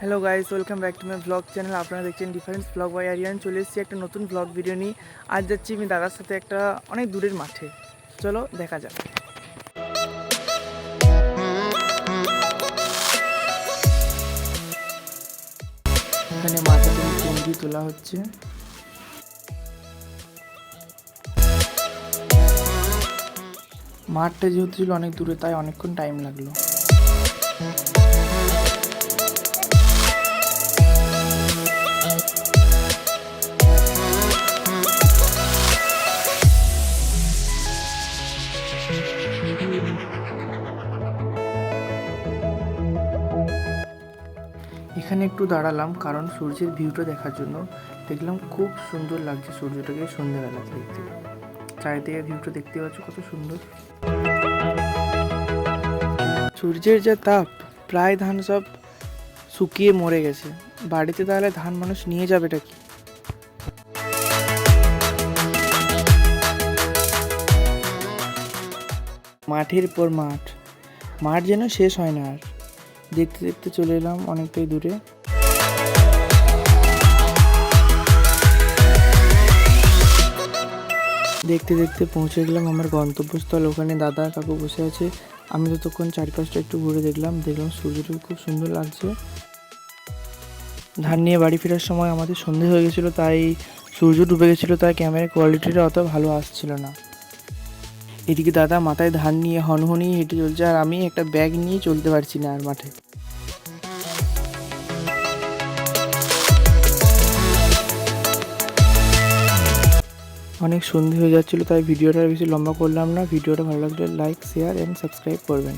Hello guys welcome back to my blog channel আপনারা দেখছেন difference blog by Aryan চলে এসেছি একটা নতুন ব্লগ ভিডিও নিয়ে। আজ যাচ্ছি আমি দাদার সাথে একটা অনেক দূরের মাঠে। চলো, দেখা যাক। এখানে মাথা থেকে তোলা হচ্ছে। মাঠটা যেহেতু ছিল অনেক দূরে, তাই অনেকক্ষণ টাইম লাগল। এখানে একটু দাঁড়ালাম, কারণ সূর্যের ভিউটা দেখার জন্য। দেখলাম খুব সুন্দর লাগছে সূর্যটাকে সন্ধ্যেবেলা দেখতে। চারিদিকে ভিউটা দেখতে পাচ্ছ কত সুন্দর। সূর্যের যে তাপ, প্রায় ধান সব শুকিয়ে মরে গেছে। বাড়িতে তাহলে ধান মানুষ নিয়ে যাবেটা কি? মাঠের পর মাঠ। মাঠ যেন শেষ হয় না আর। দেখতে দেখতে চলে এলাম অনেকটাই দূরে। দেখতে দেখতে পৌঁছে গেলাম আমার গন্তব্যস্থল। ওখানে দাদা কাকু বসে আছে। আমি ততক্ষণ চারপাশটা একটু ঘুরে দেখলাম দেখলাম সূর্যটা খুব সুন্দর লাগছে। ধান নিয়ে বাড়ি ফেরার সময় আমাদের সন্ধে হয়ে গেছিল, তাই সূর্য ডুবে গেছিল, তাই ক্যামেরার কোয়ালিটিটা অত ভালো আসছিল না। এদিকে দাদা মাথায় ধান নিয়ে হনহনি হেঁটে চলছে, আর আমি একটা ব্যাগ নিয়ে চলতে পারছি না আর মাঠে। অনেক সন্ধে হয়ে যাচ্ছিল, তাই ভিডিওটা বেশি লম্বা করলাম না। ভিডিওটা ভালো লাগলে লাইক শেয়ার এবং সাবস্ক্রাইব করবেন।